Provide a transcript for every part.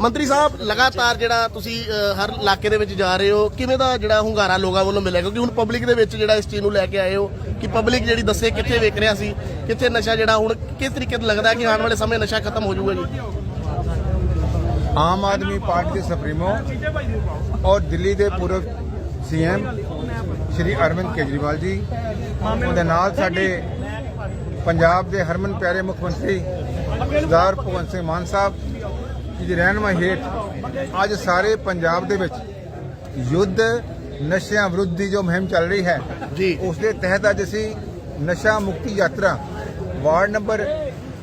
ਮੰਤਰੀ ਸਾਹਿਬ, ਲਗਾਤਾਰ ਜਿਹੜਾ ਤੁਸੀਂ ਹਰ ਇਲਾਕੇ ਦੇ ਵਿੱਚ ਜਾ ਰਹੇ ਹੋ, ਕਿਵੇਂ ਦਾ ਜਿਹੜਾ ਹੁੰਗਾਰਾ ਲੋਕਾਂ ਵੱਲੋਂ ਮਿਲਿਆ? ਕਿਉਂਕਿ ਹੁਣ ਪਬਲਿਕ ਦੇ ਵਿੱਚ ਜਿਹੜਾ ਇਸ ਚੀਜ਼ ਨੂੰ ਲੈ ਕੇ ਆਏ ਹੋ ਕਿ ਪਬਲਿਕ ਜਿਹੜੀ ਦੱਸੇ ਕਿੱਥੇ ਵੇਖ ਰਿਹਾ ਸੀ, ਕਿੱਥੇ ਨਸ਼ਾ ਜਿਹੜਾ ਹੁਣ ਕਿਸ ਤਰੀਕੇ ਤੋਂ ਲੱਗਦਾ ਕਿ ਆਉਣ ਵਾਲੇ ਸਮੇਂ ਨਸ਼ਾ ਖਤਮ ਹੋ ਜਾਊਗਾ ਜੀ? ਆਮ ਆਦਮੀ ਪਾਰਟੀ ਦੇ ਸੁਪਰੀਮੋ ਔਰ ਦਿੱਲੀ ਦੇ ਪੂਰਵ ਸੀਐਮ ਸ਼੍ਰੀ ਅਰਵਿੰਦ ਕੇਜਰੀਵਾਲ ਜੀ, ਉਹਦੇ ਨਾਲ ਸਾਡੇ ਪੰਜਾਬ ਦੇ ਹਰਮਨ ਪਿਆਰੇ ਮੁੱਖ ਮੰਤਰੀ ਸਰਦਾਰ ਭਗਵੰਤ ਸਿੰਘ ਮਾਨ ਸਾਹਿਬ ਦੀ ਰਹਿਨਮਾਈ ਹੇਠ ਅੱਜ ਸਾਰੇ ਪੰਜਾਬ ਦੇ ਵਿੱਚ ਯੁੱਧ ਨਸ਼ਿਆਂ ਵਿਰੁੱਧ ਦੀ ਜੋ ਮੁਹਿੰਮ ਚੱਲ ਰਹੀ ਹੈ ਜੀ। ਉਸ ਦੇ ਤਹਿਤ ਅੱਜ ਅਸੀਂ ਨਸ਼ਾ ਮੁਕਤੀ ਯਾਤਰਾ ਵਾਰਡ ਨੰਬਰ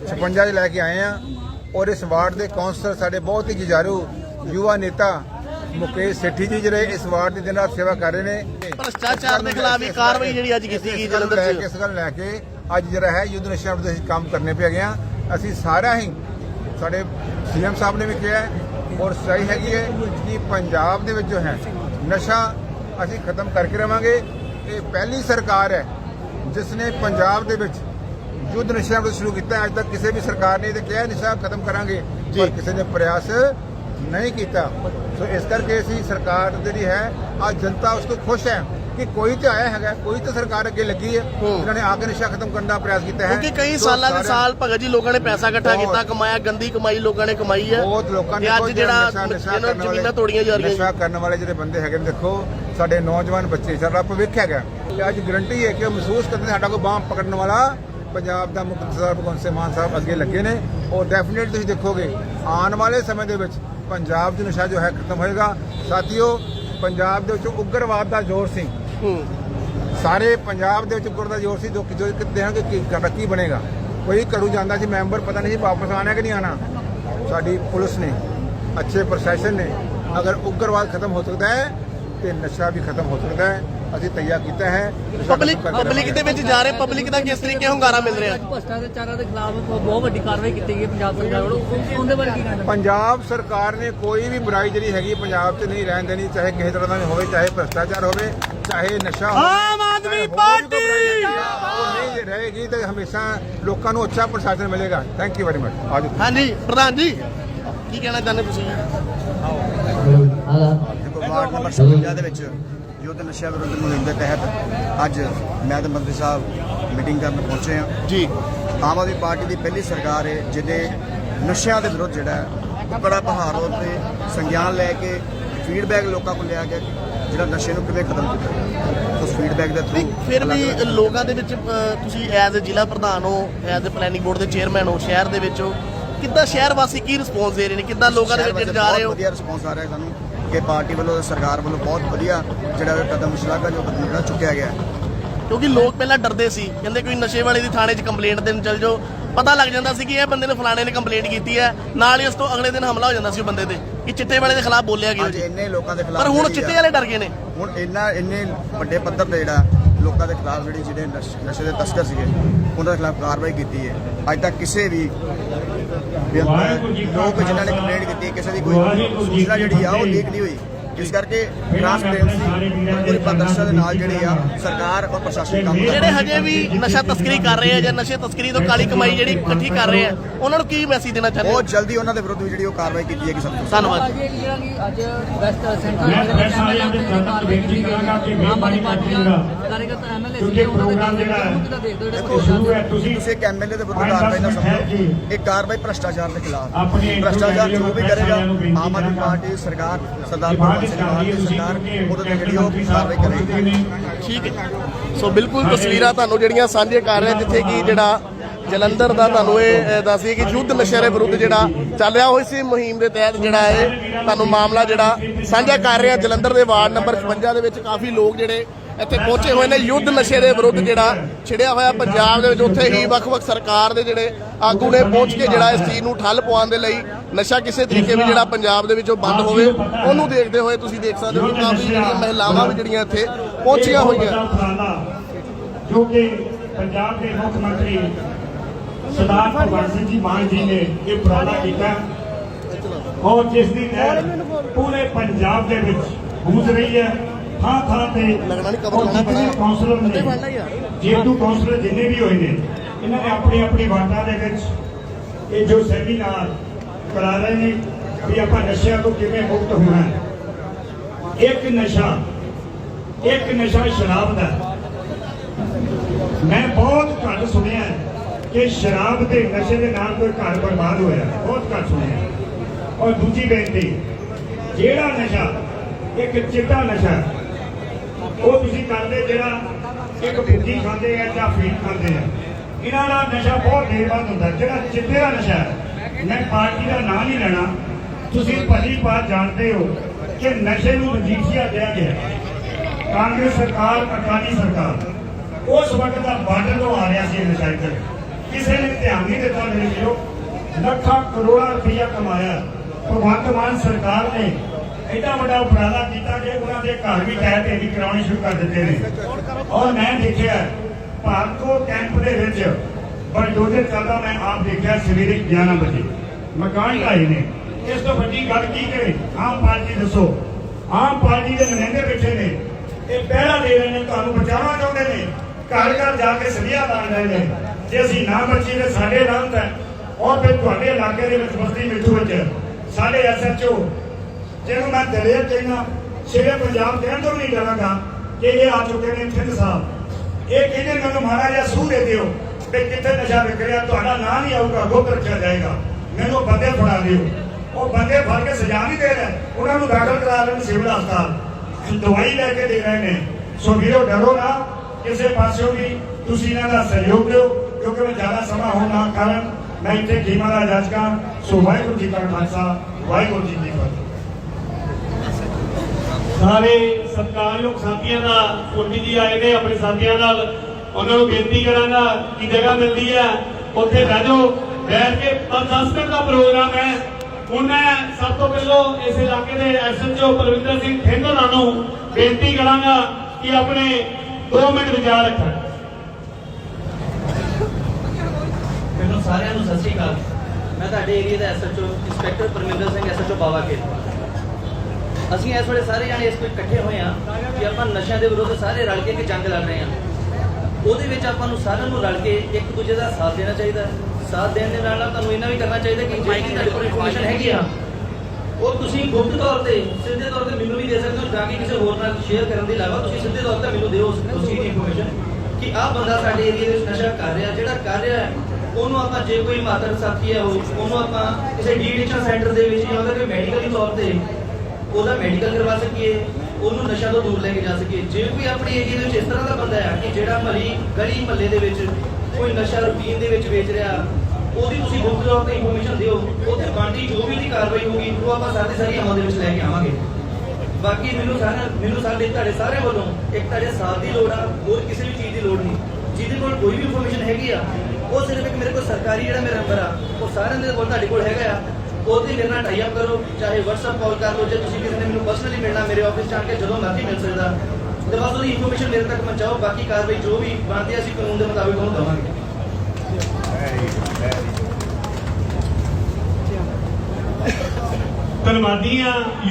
56 'ਚ ਲੈ ਕੇ ਆਏ ਹਾਂ ਔਰ ਇਸ ਵਾਰਡ ਦੇ ਕੌਂਸਲਰ ਸਾਡੇ ਬਹੁਤ ਹੀ ਜੁਝਾਰੂ ਯੁਵਾ ਨੇਤਾ ਮੁਕੇਸ਼ ਸੇਠੀ ਜੀ ਜਿਹੜੇ ਇਸ ਵਾਰਡ ਦੀ ਦਿਨ ਰਾਤ ਸੇਵਾ ਕਰ ਰਹੇ ਨੇ। ਭ੍ਰਿਸ਼ਟਾਚਾਰ ਦੇ ਖਿਲਾਫ ਵੀ ਕਾਰਵਾਈ ਜਿਹੜੀ ਅੱਜ ਕੀਤੀ ਗਈ ਜਲੰਧਰ 'ਚ। ਇਸ ਗੱਲ ਲੈ ਕੇ ਅੱਜ ਜਿਹੜਾ ਹੈ ਯੁੱਧ ਨਸ਼ਿਆਂ ਵਿਰੁੱਧ ਅਸੀਂ ਕੰਮ ਕਰਨੇ ਪੈ ਗਏ ਅਸੀਂ ਸਾਰਾ ਹੀ ਸਾਡੇ ਸੀਐਮ ਸਾਹਿਬ ਨੇ ਵੀ ਕਿਹਾ ਹੈ ਔਰ ਸਹੀ ਹੈਗੀ ਹੈ ਕਿ ਪੰਜਾਬ ਦੇ ਵਿੱਚ ਜੋ ਹੈ ਨਸ਼ਾ ਅਸੀਂ ਖਤਮ ਕਰਕੇ ਰਵਾਂਗੇ। ਇਹ ਪਹਿਲੀ ਸਰਕਾਰ ਹੈ ਜਿਸ ਨੇ ਪੰਜਾਬ ਦੇ ਵਿੱਚ ਯੁੱਧ ਨਸ਼ਿਆਂ ਵਿਰੁੱਧ ਸ਼ੁਰੂ ਕੀਤਾ। ਅੱਜ ਤੱਕ ਕਿਸੇ ਵੀ ਸਰਕਾਰ ਨੇ ਇਹ ਕਿਹਾ ਨਸ਼ਾ ਖਤਮ ਕਰਾਂਗੇ ਪਰ ਕਿਸੇ ਨੇ ਪ੍ਰਯਾਸ ਨਹੀਂ ਕੀਤਾ। ਸੋ ਇਸ ਕਰਕੇ ਅਸੀਂ ਸਰਕਾਰ ਜਿਹੜੀ ਹੈ ਅੱਜ ਜਨਤਾ ਉਸ ਤੋਂ ਖੁਸ਼ ਹੈ। ਕਿ ਕੋਈ ਤੇ ਆਇਆ ਹੈਗਾ ਕੋਈ ਤਾਂ ਸਰਕਾਰ ਅੱਗੇ ਲੱਗੀ ਹੈ। ਇਹਨਾਂ ਨੇ ਆ ਕੇ ਨਸ਼ਾ ਖਤਮ ਕਰਨ ਦਾ ਪ੍ਰਯਾਸ ਕੀਤਾ ਹੈ। ਕਿਉਂਕਿ ਕਈ ਸਾਲਾਂ ਦੇ ਸਾਲ ਭਗਤ ਜੀ ਲੋਕਾਂ ਨੇ ਪੈਸਾ ਇਕੱਠਾ। ਕੀਤਾ ਕਮਾਇਆ ਗੰਦੀ ਕਮਾਈ ਲੋਕਾਂ ਨੇ ਕਮਾਈ ਹੈ। ਬਹੁਤ ਲੋਕਾਂ ਨੇ ਅੱਜ ਜਿਹੜਾ ਇਹਨਾਂ ਜ਼ਮੀਨਾਂ ਤੋੜੀਆਂ ਜਾ ਰਹੀਆਂ ਨਸ਼ਾ ਕਰਨ ਵਾਲੇ ਜਿਹੜੇ ਬੰਦੇ ਹੈਗੇ ਨੇ ਦੇਖੋ ਸਾਡੇ ਨੌਜਵਾਨ ਬੱਚੇ ਸਾਡਾ ਭਵਿੱਖ ਹੈਗਾ ਅੱਜ ਗਰੰਟੀ ਹੈ ਕਿ ਉਹ ਮਹਿਸੂਸ ਕਰਦੇ ਸਾਡਾ ਕੋਈ ਬਾਂਹ ਪਕੜਨ ਵਾਲਾ ਪੰਜਾਬ ਦਾ ਮੁੱਖ ਸਰਦਾਰ ਭਗਵੰਤ ਸਿੰਘ ਮਾਨ ਸਾਹਿਬ ਅੱਗੇ ਲੱਗੇ ਨੇ। ਔਰ ਡੈਫੀਨੇਟ ਤੁਸੀਂ ਦੇਖੋਗੇ ਆਉਣ ਵਾਲੇ ਸਮੇਂ ਦੇ ਵਿੱਚ ਪੰਜਾਬ 'ਚ ਨਸ਼ਾ ਜੋ ਹੈ ਖਤਮ ਹੋਏਗਾ। ਸਾਥੀਓ ਪੰਜਾਬ ਦੇ ਵਿੱਚ ਉਗਰਵਾਦ ਦਾ ਜ਼ੋਰ ਸੀ। ਸਾਰੇ ਪੰਜਾਬ ਦੇ ਵਿੱਚ ਗੁਰ ਦਾ ਜ਼ੋਰ ਸੀ ਜੋ ਜੋ ਕਿਤੇ ਹਨ ਕਿ ਕੀ ਕਰਨਾ ਕੀ ਬਣੇਗਾ? ਕੋਈ ਘੜੂ ਜਾਂਦਾ ਸੀ ਮੈਂਬਰ ਪਤਾ ਨਹੀਂ ਸੀ ਵਾਪਸ ਆਣਾ ਕਿ ਨਹੀਂ ਆਣਾ ਸਾਡੀ ਪੁਲਿਸ ਨੇ ਅੱਛੇ ਪ੍ਰਸ਼ਾਸਨ ਨੇ ਅਗਰ ਉਗਰਵਾਦ ਖਤਮ ਹੋ ਸਕਦਾ ਹੈ ਤੇ ਨਸ਼ਾ ਵੀ ਖਤਮ ਹੋ ਸਕਦਾ ਹੈ ਅਸੀਂ ਤਿਆਰ ਕੀਤਾ ਹੈ। ਪਬਲਿਕ ਪਬਲਿਕ ਦੇ ਵਿੱਚ ਜਾ ਰਹੇ ਪਬਲਿਕ ਦਾ ਕਿਸ ਤਰੀਕੇ ਹੁੰਗਾਰਾ ਮਿਲ ਰਿਹਾ? ਭ੍ਰਸ਼ਟਾਚਾਰਾਂ ਦੇ ਖਿਲਾਫ ਬਹੁਤ ਵੱਡੀ ਕਾਰਵਾਈ ਕੀਤੀ ਗਈ ਹੈ ਪੰਜਾਬ ਸਰਕਾਰ ਵੱਲੋਂ। ਉਹ- ਉਹਦੇ ਬਾਰੇ ਕੀ ਕਹਿਣਾ ਪੰਜਾਬ ਸਰਕਾਰ ਨੇ ਕੋਈ ਵੀ ਬੁਰਾਈ ਜਿਹੜੀ ਹੈਗੀ ਪੰਜਾਬ 'ਚ ਨਹੀਂ ਰਹਿਣ ਦੇਣੀ ਚਾਹੇ ਕਿਸੇ ਤਰ੍ਹਾਂ ਦਾ ਵੀ ਹੋਵੇ ਚਾਹੇ ਭ੍ਰਸ਼ਟਾਚਾਰ ਹੋਵੇ ਚਾਹੇ ਨਸ਼ਾ ਆਮ ਆਦਮੀ ਪਾਰਟੀ! ਨਹੀਂ ਰਹੇਗੀ ਤੇ ਹਮੇਸ਼ਾ ਲੋਕਾਂ ਨੂੰ ਅੱਛਾ ਪ੍ਰਸ਼ਾਸਨ ਮਿਲੇਗਾ। ਥੈਂਕ ਯੂ ਵੈਰੀ ਮਚ ਆਜੋ ਹਾਂਜੀ ਪ੍ਰਧਾਨ ਜੀ ਕੀ ਕਹਿਣਾ ਚਾਹੁੰਦੇ ਤੁਸੀਂ? ਦੇਖੋ ਵਾਰਡ ਨੰਬਰ 57 ਦੇ ਵਿੱਚ ਯੁੱਧ ਨਸ਼ਾ ਵਿਰੁੱਧ ਮੁਹਿੰਮ ਦੇ ਤਹਿਤ ਅੱਜ ਮੈਂ ਤੇ ਮੰਤਰੀ ਸਾਹਿਬ ਮੀਟਿੰਗ ਕਰਨ ਪਹੁੰਚੇ ਹਾਂ। ਜੀ। ਆਮ ਆਦਮੀ ਪਾਰਟੀ ਦੀ ਪਹਿਲੀ ਸਰਕਾਰ ਹੈ ਜਿਹਦੇ ਨਸ਼ਿਆਂ ਦੇ ਵਿਰੁੱਧ ਜਿਹੜਾ ਬੜਾ ਪਹਾੜ ਉੱਤੇ ਸੰਗਿਆਨ ਲੈ ਕੇ ਫੀਡਬੈਕ ਲੋਕਾਂ ਕੋਲ ਲਿਆ ਗਿਆ ਕਿ ਜਿਹੜਾ ਨਸ਼ੇ ਨੂੰ ਕਿਵੇਂ ਖਤਮ ਕੀਤਾ। ਉਸ ਫੀਡਬੈਕ ਦੇ ਥਰੂ ਫਿਰ ਵੀ ਲੋਕਾਂ ਦੇ ਵਿੱਚ ਤੁਸੀਂ ਐਜ਼ ਅ ਜ਼ਿਲ੍ਹਾ ਪ੍ਰਧਾਨ ਹੋ ਐਜ਼ ਅ ਪਲੈਨਿੰਗ ਬੋਰਡ ਦੇ ਚੇਅਰਮੈਨ ਹੋ ਸ਼ਹਿਰ ਦੇ ਵਿੱਚ ਹੋ ਕਿੱਦਾਂ ਸ਼ਹਿਰ ਵਾਸੀ ਕੀ ਰਿਸਪੌਂਸ ਦੇ ਰਹੇ ਨੇ? ਕਿੱਦਾਂ ਲੋਕਾਂ ਦੇ ਵਿੱਚ ਜਾ ਰਹੇ ਹੋ? ਵਧੀਆ ਰਿਸਪੌਂਸ ਆ ਰਿਹਾ ਸਾਨੂੰ ਕਿ ਪਾਰਟੀ ਵੱਲੋਂ ਤੇ ਸਰਕਾਰ ਵੱਲੋਂ ਬਹੁਤ ਵਧੀਆ ਜਿਹੜਾ ਕਦਮ ਸ਼ਲਾਘਾ ਜੋ ਕਦਮ ਜਿਹੜਾ ਚੁੱਕਿਆ ਗਿਆ। ਕਿਉਂਕਿ ਲੋਕ ਪਹਿਲਾਂ ਡਰਦੇ ਸੀ ਕਹਿੰਦੇ ਕੋਈ ਨਸ਼ੇ ਵਾਲੇ ਦੀ ਥਾਣੇ 'ਚ ਕੰਪਲੇਂਟ ਦੇਣ ਚੱਲ ਜਾਓ ਪਤਾ ਲੱਗ ਜਾਂਦਾ ਸੀ ਕਿ ਇਹ ਬੰਦੇ ਨੇ ਫਲਾਣੇ ਨੇ ਕੰਪਲੇਂਟ ਕੀਤੀ ਹੈ। ਨਾਲ ਹੀ ਉਸ ਤੋਂ ਅਗਲੇ ਦਿਨ ਹਮਲਾ ਹੋ ਜਾਂਦਾ ਸੀ ਉਹ ਬੰਦੇ ਤੇ। ਕਿ ਚਿੱਟੇ ਵਾਲੇ ਦੇ ਖਿਲਾਫ ਬੋਲਿਆ ਗਿਆ ਅੱਜ ਜੀ? ਇੰਨੇ ਲੋਕਾਂ ਦੇ ਖਿਲਾਫ ਪਰ ਹੁਣ ਚਿੱਟੇ ਵਾਲੇ ਡਰ ਗਏ ਨੇ। ਹੁਣ ਇੰਨਾ ਇੰਨੇ ਵੱਡੇ ਪੱਧਰ ਤੇ ਜਿਹੜਾ ਲੋਕਾਂ ਦੇ ਖਿਲਾਫ ਜਿਹੜੀ ਜਿਹੜੇ ਨਸ਼- ਨਸ਼ੇ ਦੇ ਤਸਕਰ ਸੀਗੇ ਉਹਨਾਂ ਦੇ ਖਿਲਾਫ ਕਾਰਵਾਈ ਕੀਤੀ ਹੈ। ਅੱਜ ਤੱਕ ਕਿਸੇ ਵੀ ਵਿਅਕਤੀ- ਲੋਕ ਜਿਨ੍ਹਾਂ ਨੇ ਕੰਪਲੇਂਟ ਕੀਤੀ ਹੈ, ਕਿਸੇ ਦੀ ਕੋਈ ਸੂਚਨਾ ਜਿਹੜੀ ਆ ਉਹ ਲੀਕ ਨਹੀਂ ਹੋਈ। ਇਸ ਕਰਕੇ ਟ੍ਰਾਂਸਪੇਰੈਂਸੀ ਪੂਰੀ ਪਾਰਦਰਸ਼ਤਾ ਦੇ ਨਾਲ ਜਿਹੜੀ ਆ ਸਰਕਾਰ ਔਰ ਪ੍ਰਸ਼ਾਸਨ ਕੰਮ ਜਿਹੜੇ ਹਜੇ ਵੀ ਨਸ਼ਾ ਤਸਕਰੀ ਕਰ ਰਹੇ ਆ ਜਾਂ ਨਸ਼ੇ ਤਸਕਰੀ ਤੋਂ ਕਾਲੀ ਕਮਾਈ ਜਿਹੜੀ ਇਕੱਠੀ ਕਰ ਰਹੇ ਆ ਉਹਨਾਂ ਨੂੰ ਕੀ ਮੈਸੇਜ ਦੇਣਾ ਚਾਹੁੰਦੇ ਹੋ? ਬਹੁਤ ਜਲਦੀ ਉਹਨਾਂ ਦੇ ਵਿਰੁੱਧ ਜਿਹੜੀ ਉਹ ਕਾਰਵਾਈ ਕੀਤੀ ਜਾਏਗੀ ਸਭ ਤੋਂ ਧੰਨਵਾਦ ਅੱਜ ਵੈਸਟ ਸੈਂਟਰ ਦੇ ਬੇਨਤੀ ਕਰਾਂਗਾ ਕਿ ਮਿਹਰਬਾਨੀ। ਕਾਰਜਕਰਤਾ ਐਮਐਲਏ ਸ਼ੁਰੂ ਹੈ ਤੁਸੀਂ ਐਮਐਲਏ ਦੇ ਵਿਰੁੱਧ ਕਾਰਵਾਈ ਨਾ ਸਮਝੋ। ਇਹ ਕਾਰਵਾਈ ਭ੍ਰਸ਼ਟਾਚਾਰ ਦੇ ਖਿਲਾਫ। ਆਪਣੇ ਭ੍ਰਸ਼ਟਾਚਾਰ ਜੋ ਵੀ ਕਰੇਗਾ। ਆਮ ਆਦਮੀ। ਪਾਰਟੀ ਸਰਕਾਰ ਸਰਦਾਰ ਭਗਵੰਤ ਸਿੰਘ ਮਾਨ ਦੀ ਸਰਕਾਰ ਉਹਦੇ ਤੇ ਜਿਹੜੀ ਉਹ ਕਾਰਵਾਈ ਕਰੇਗੀ। ਠੀਕ ਹੈ। ਸੋ ਬਿਲਕੁਲ ਤਸਵੀਰਾਂ ਤੁਹਾਨੂੰ ਜਿਹੜੀਆਂ ਸਾਂਝੇ ਕਰ ਰਹੇ ਹਾਂ ਜਿੱਥੇ ਕਿ ਜਿਹੜਾ ਜਲੰਧਰ ਦਾ ਤੁਹਾਨੂੰ ਇਹ ਅ, ਦੱਸ ਦਈਏ ਕਿ ਯੁੱਧ ਨਸ਼ੇ ਦੇ ਵਿਰੁੱਧ ਜਿਹੜਾ ਚੱਲ ਰਿਹਾ ਹੋਈ ਸੀ ਮੁਹਿੰਮ ਦੇ ਤਹਿਤ ਜਿਹੜਾ ਇਹ ਤੁਹਾਨੂੰ ਮਾਮਲਾ ਜਿਹੜਾ ਸਾਂਝਾ ਕਰ ਰਹੇ ਹਾਂ ਜਲੰਧਰ ਦੇ ਵਾਰਡ ਨੰਬਰ 56 ਦੇ ਵਿੱਚ ਕਾਫੀ ਲੋਕ ਜਿਹੜੇ ਇੱਥੇ ਪਹੁੰਚੇ ਹੋਏ ਨੇ ਯੁੱਧ ਨਸ਼ੇ ਦੇ ਵਿਰੁੱਧ ਜਿਹੜਾ ਛਿੜਿਆ ਹੋਇਆ ਪੰਜਾਬ ਦੇ ਵਿੱਚ, ਉੱਥੇ ਹੀ ਵੱਖ-ਵੱਖ ਸਰਕਾਰ ਦੇ ਜਿਹੜੇ ਆਗੂ ਨੇ ਪਹੁੰਚ ਕੇ ਜਿਹੜਾ ਇਸ ਚੀਜ਼ ਨੂੰ ਠੱਲ ਪਵਾਉਣ ਦੇ ਲਈ ਨਸ਼ਾ ਕਿਸੇ ਤਰੀਕੇ ਵੀ ਜਿਹੜਾ ਪੰਜਾਬ ਦੇ ਵਿੱਚੋਂ ਬੰਦ ਹੋਵੇ, ਉਹਨੂੰ ਦੇਖਦੇ ਹੋਏ ਤੁਸੀਂ ਦੇਖ ਸਕਦੇ ਹੋ ਕਿ ਕਾਫੀ ਜਿਹੜੀਆਂ ਮਹਿਲਾਵਾਂ ਵੀ ਜਿਹੜੀਆਂ ਇੱਥੇ ਪਹੁੰਚੀਆਂ ਹੋਈਆਂ। ਜੋ ਕਿ ਪੰਜਾਬ ਦੇ ਮੁੱਖ ਮੰਤਰੀ ਸਰਦਾਰ ਭਗਵੰਤ ਸਿੰਘ ਜੀ ਮਾਨ ਜੀ ਨੇ ਇਹ ਉਪਰਾਲਾ ਕੀਤਾ। ਔਰ ਜਿਸ ਦੀ ਲਹਿਰ ਪੂਰੇ ਪੰਜਾਬ ਦੇ ਵਿੱਚ ਗੂੰਜ ਰਹੀ ਹੈ। ਥਾਂ ਥਾਂ ਤੇ ਲੱਗਣਾ ਨਹੀਂ ਕਵਰ ਜਿਤਨੇ ਪੈਣਾ। ਕਾਉਂਸਲਰ ਨੇ। ਜੇਤੂ ਕਾਉਂਸਲਰ ਜਿੰਨੇ ਵੀ ਹੋਏ ਨੇ ਇਹਨਾਂ ਨੇ ਆਪਣੀ ਆਪਣੀ ਵਾਰਡਾਂ ਦੇ ਵਿੱਚ ਇਹ ਜੋ ਸੈਮੀਨਾਰ ਕਰਾ ਰਹੇ ਨੇ ਵੀ ਆਪਾਂ ਨਸ਼ਿਆਂ ਤੋਂ ਕਿਵੇਂ ਮੁਕਤ ਹੋਣਾ ਹੈ ਇੱਕ ਨਸ਼ਾ ਇੱਕ ਨਸ਼ਾ ਸ਼ਰਾਬ ਦਾ। ਮੈਂ ਬਹੁਤ ਘੱਟ ਸੁਣਿਆ ਹੈ ਕਿ ਸ਼ਰਾਬ ਤੇ ਨਸ਼ੇ ਦੇ ਨਾਲ ਕੋਈ ਘਰ ਬਰਬਾਦ ਹੋਇਆ। ਬਹੁਤ ਘੱਟ ਸੁਣਿਆ। ਔਰ ਦੂਜੀ ਬੇਨਤੀ ਜਿਹੜਾ ਨਸ਼ਾ ਇੱਕ ਚਿੱਟਾ ਨਸ਼ਾ ਉਹ ਤੁਸੀਂ ਕਰਦੇ ਜਿਹੜਾ ਇੱਕ ਭੁੱਕੀ ਖਾਂਦੇ ਆ ਜਾਂ ਫੀਡ ਖਾਂਦੇ ਆ। ਇਹਨਾਂ ਦਾ ਨਸ਼ਾ ਬਹੁਤ ਦੇਰ ਬਾਅਦ ਹੁੰਦਾ। ਜਿਹੜਾ ਚਿੱਟੇ ਦਾ ਨਸ਼ਾ ਹੈ, ਮੈਂ ਪਾਰਟੀ ਦਾ ਨਾਂ ਨਹੀਂ ਲੈਣਾ। ਤੁਸੀਂ ਭਲੀ ਬਾਤ ਜਾਣਦੇ ਹੋ ਕਿ ਨਸ਼ੇ ਨੂੰ ਮਜੀਠੀਆ ਦਿਆ ਗਿਆ ਕਾਂਗਰਸ ਸਰਕਾਰ, ਅਕਾਲੀ ਸਰਕਾਰ, ਉਸ ਵਕਤ ਦਾ ਬਾਰਡਰ ਤੋਂ ਆ ਰਿਹਾ ਸੀ ਨਸ਼ਾ ਇੱਧਰ। ਕਿਸੇ ਨੇ ਧਿਆਨ ਨਹੀਂ ਦਿੱਤਾ ਮੇਰੇ ਵੀਰੋ। ਲੱਖਾਂ ਕਰੋੜਾਂ ਰੁਪਈਆ ਕਮਾਇਆ। ਭਗਵੰਤ ਮਾਨ ਸਰਕਾਰ ਨੇ ਐਡਾ ਵੱਡਾ ਉਪਰਾਲਾ ਕੀਤਾ ਕਿ ਉਹਨਾਂ ਦੇ ਘਰ ਵੀ ਟੈਟ ਏਡੀ ਕਰਾਉਣੀ ਸ਼ੁਰੂ ਕਰ ਦਿੱਤੇ ਨੇ। ਔਰ ਮੈਂ ਦੇਖਿਆ, ਭਾਰਤੋ ਕੈਂਪ ਦੇ ਵਿੱਚ ਬਲਡੋਜ਼ਰ ਚੱਲਦਾ ਮੈਂ ਆਪ ਦੇਖਿਆ ਸਵੇਰੇ 11 ਵਜੇ। ਮਕਾਨ ਢਾਏ ਨੇ। ਇਸ ਤੋਂ ਵੱਡੀ ਗੱਲ ਕੀ ਕਰੇ? ਆਮ ਪਾਰਟੀ ਦੱਸੋ। ਆਮ ਪਾਰਟੀ ਦੇ ਨੁਮਾਇੰਦੇ ਬੈਠੇ ਨੇ। ਇਹ ਪਹਿਰਾ ਦੇ ਰਹੇ ਨੇ, ਤੁਹਾਨੂੰ ਬਚਾਉਣਾ ਚਾਹੁੰਦੇ ਨੇ। ਘਰ ਘਰ ਜਾ ਕੇ ਸਲੀਆ ਲਾ ਰਹੇ ਨੇ। ਜੇ ਅਸੀਂ ਨਾ ਬਚੀ ਤੇ ਸਾਡੇ ਲਾਂਤ ਹੈ। ਔਰ ਫਿਰ ਤੁਹਾਡੇ ਇਲਾਕੇ ਦੇ ਵਿੱਚ ਬਸਤੀ ਮਿੱਠੂ ਵਿੱਚ ਸਾਡੇ ਐਸਐਚਓ ਜਿਹਨੂੰ ਮੈਂ ਦਲੇਰ ਕਹਿੰਦਾ, ਸ਼ੇਰੇ ਪੰਜਾਬ ਦੇ ਅੰਦਰ ਨਹੀਂ ਡਰਾਂਗਾ ਕਿ ਇਹ ਆ ਚੁੱਕੇ ਨੇ ਥਿੰਦ ਸਾਹਿਬ। ਇਹ ਕਹਿੰਦੇ ਮੈਨੂੰ ਮਾੜਾ ਜਿਹਾ ਸੂਹ ਦੇ ਦਿਓ ਵੀ ਕਿੱਥੇ ਨਸ਼ਾ ਵਿਕ ਰਿਹਾ ਤੁਹਾਡਾ ਨਾਂ ਨਹੀਂ ਆਊਗਾ ਗੁਪਤ ਰੱਖਿਆ ਜਾਏਗਾ। ਮੈਨੂੰ ਬੰਦੇ ਫੜਾ ਦਿਓ। ਉਹ ਬੰਦੇ ਫੜ ਕੇ ਸਜ਼ਾ ਨਹੀਂ ਦੇ ਰਹੇ ਉਹਨਾਂ ਨੂੰ ਦਾਖਲ ਕਰਾ ਲੈਣ ਸਿਵਲ ਹਸਪਤਾਲ। ਦਵਾਈ ਲੈ ਕੇ ਦੇ ਰਹੇ ਨੇ। ਸੋ ਵੀਰੋ, ਡਰੋ ਨਾ। ਕਿਸੇ ਪਾਸਿਓਂ ਵੀ ਤੁਸੀਂ ਇਹਨਾਂ ਦਾ ਸਹਿਯੋਗ ਦਿਓ, ਕਿਉਂਕਿ ਮੈਂ ਜ਼ਿਆਦਾ ਸਮਾਂ ਹੋਣ ਨਾ ਕਾਰਨ ਮੈਂ ਇੱਥੇ ਖੀਮਾ ਦਾ ਜਾਜਕਾਂ ਸੋ ਵਾਹਿਗੁਰੂ ਜੀ ਕਾ ਖਾਲਸਾ, ਵਾਹਿਗੁਰੂ ਜੀ ਕੀ ਫਤਿਹ। ਸਾਰੇ ਸਤਿਕਾਰਯੋਗ ਸਾਥੀਆਂ ਦਾ ਸੋਢੀ ਜੀ ਆਏ ਨੇ ਆਪਣੇ ਸਾਥੀਆਂ ਨਾਲ। ਉਹਨਾਂ ਨੂੰ ਬੇਨਤੀ ਕਰਾਂਗਾ ਕਿ ਜਗ੍ਹਾ ਮਿਲਦੀ ਹੈ, ਉੱਥੇ ਬਹਿ ਜਾਓ। ਬੈਠ ਕੇ 10 ਮਿੰਟ ਦਾ ਪ੍ਰੋਗਰਾਮ ਹੈ। ਹੁਣ ਸਭ ਤੋਂ ਪਹਿਲਾਂ ਇਸ ਇਲਾਕੇ ਦੇ ਐਸਐਚਓ ਪਰਵਿੰਦਰ ਸਿੰਘ ਥਿੰਦ ਨੂੰ ਬੇਨਤੀ ਕਰਾਂਗਾ ਕਿ ਆਪਣੇ 2 ਮਿੰਟ ਵਿਚਾਰ ਰੱਖਣ। ਮੈਨੂੰ ਸਾਰਿਆਂ ਨੂੰ ਸਤਿ ਸ਼੍ਰੀ ਅਕਾਲ। ਮੈਂ ਤੁਹਾਡੇ ਏਰੀਆ ਦਾ SHO inspector Parminder Singh SHO Bawa ਕੇ ਅਸੀਂ ਇਸ ਵੇਲੇ ਸਾਰੇ ਜਾਣੇ ਇਸ ਕੋਈ ਇਕੱਠੇ ਹੋਏ ਆ ਕਿ ਆਪਾਂ ਨਸ਼ਿਆਂ ਦੇ ਵਿਰੁੱਧ ਸਾਰੇ ਰਲ ਕੇ ਇੱਕ ਜੰਗ ਲੜ ਰਹੇ ਆ ਉਹਦੇ ਵਿੱਚ ਆਪਾਂ ਨੂੰ ਸਾਰਿਆਂ ਨੂੰ ਰਲ ਕੇ ਇੱਕ ਦੂਜੇ ਦਾ ਸਾਥ ਦੇਣਾ ਚਾਹੀਦਾ। ਸਾਥ ਦੇਣ ਦੇ ਨਾਲ ਨਾਲ ਤੁਹਾਨੂੰ ਇਹਨਾਂ ਵੀ ਕਰਨਾ ਚਾਹੀਦਾ ਕਿ ਜਿਹੜੀ ਤੁਹਾਡੇ ਕੋਲ ਇਨਫੋਰਮੇਸ਼ਨ ਹੈਗੀ ਆ ਉਹ ਤੁਸੀਂ ਗੁਪਤ ਤੌਰ ਤੇ ਸਿੱਧੇ ਤੌਰ ਤੇ ਮੈਨੂੰ ਵੀ ਦੇ ਸਕਦੇ ਹੋ ਜਾਂ ਕਿ ਕਿਸੇ ਹੋਰ ਨਾਲ ਸ਼ੇਅਰ ਕਰਨ ਦੇ ਇਲਾਵਾ ਤੁਸੀਂ ਸਿੱਧੇ ਤੌਰ ਤੇ ਮੈਨੂੰ ਦਿਓ ਉਸ ਦੀ ਇਨਫੋਰਮੇਸ਼ਨ ਕਿ ਆਹ ਬੰਦਾ ਸਾਡੇ ਏਰੀਆ ਦੇ ਵਿੱਚ ਨਸ਼ਾ ਕਰ ਰਿਹਾ ਜਿਹੜਾ ਕਰ ਰਿਹਾ ਹੈ ਉਹਨੂੰ ਆਪਾਂ ਜੇ ਕੋਈ ਮਾਤਰ ਸਾਥੀ ਹੈ ਉਹ ਉਹਨੂੰ ਆਪਾਂ ਕਿਸੇ ਡੀਐਡਿਕਸ਼ਨ ਸੈਂਟਰ ਦੇ ਵਿੱਚ ਜਾਂ ਉਹਦਾ ਕੋਈ ਮੈਡੀਕਲੀ ਤੌਰ ਤੇ ਉਹਦਾ ਮੈਡੀਕਲ ਕਰਵਾ ਸਕੀਏ, ਉਹਨੂੰ ਨਸ਼ਾ ਤੋਂ ਦੂਰ ਲੈ ਕੇ ਜਾ ਸਕੀਏ। ਜੇ ਕੋਈ ਆਪਣੇ ਏਰੀਆ ਦੇ ਵਿੱਚ ਇਸ ਤਰ੍ਹਾਂ ਦਾ ਬੰਦਾ ਆ ਕਿ ਜਿਹੜਾ ਮਹਲੀ ਗਲੀ ਮਹੱਲੇ ਦੇ ਵਿੱਚ ਕੋਈ ਨਸ਼ਾ ਰੂਟੀਨ ਦੇ ਵਿੱਚ ਵੇਚ ਰਿਹਾ, ਉਹਦੀ ਤੁਸੀਂ ਗੁਪਤ ਤੌਰ ਤੇ ਇਨਫੋਰਮੇਸ਼ਨ ਦਿਓ ਉਹਦੇ ਬਾਂਡੀ ਜੋ ਵੀ ਦੀ ਕਾਰਵਾਈ ਹੋਊਗੀ, ਉਹ ਆਪਾਂ ਸਾਰੀ ਸਾਰੀ ਅਮਲ ਦੇ ਵਿੱਚ ਲੈ ਕੇ ਆਵਾਂਗੇ। ਬਾਕੀ ਮੈਨੂੰ ਸਾਰਾ, ਮੈਨੂੰ ਸਾਡੇ, ਤੁਹਾਡੇ ਸਾਰੇ ਵੱਲੋਂ ਇੱਕ ਤੁਹਾਡੇ ਸਾਥ ਦੀ ਲੋੜ ਆ, ਹੋਰ ਕਿਸੇ ਵੀ ਚੀਜ਼ ਦੀ ਲੋੜ ਨਹੀਂ। ਜਿਹਦੇ ਕੋਲ ਕੋਈ ਵੀ ਇਨਫੋਰਮੇਸ਼ਨ ਹੈਗੀ ਆ, ਉਹ ਸਿਰਫ ਇੱਕ ਮੇਰੇ ਕੋਲ ਸਰਕਾਰੀ ਜਿਹੜਾ ਮੇਰਾ ਨੰਬਰ ਆ, ਉਹ ਸਾਰਿਆਂ ਦੇ ਕੋਲ ਤੁਹਾਡੇ ਕੋਲ ਹੈਗਾ ਆ। ਉਹਦੇ ਮੇਰੇ ਨਾਲ ਟਾਈ ਅਪ ਕਰੋ ਚਾਹੇ WhatsApp ਕਾਲ ਕਰ ਲਓ, ਜੇ ਤੁਸੀਂ ਕਿਸੇ ਨੇ ਮੈਨੂੰ ਪਰਸਨਲੀ ਮਿਲਣਾ ਮੇਰੇ ਆਫਿਸ ਚ ਆ ਕੇ, ਜਦੋਂ ਮਰਜ਼ੀ ਮਿਲ ਸਕਦਾ। ਤੇ ਬਸ ਉਹਦੀ ਇਨਫੋਰਮੇਸ਼ਨ ਮੇਰੇ ਤੱਕ ਪਹੁੰਚਾਓ, ਬਾਕੀ ਕਾਰਵਾਈ ਜੋ ਵੀ ਬਣਦੀ ਅਸੀਂ ਕਾਨੂੰਨ ਦੇ ਮੁਤਾਬਿਕ ਉਹਨੂੰ ਦਵਾਂਗੇ। ਧੰਨਵਾਦੀ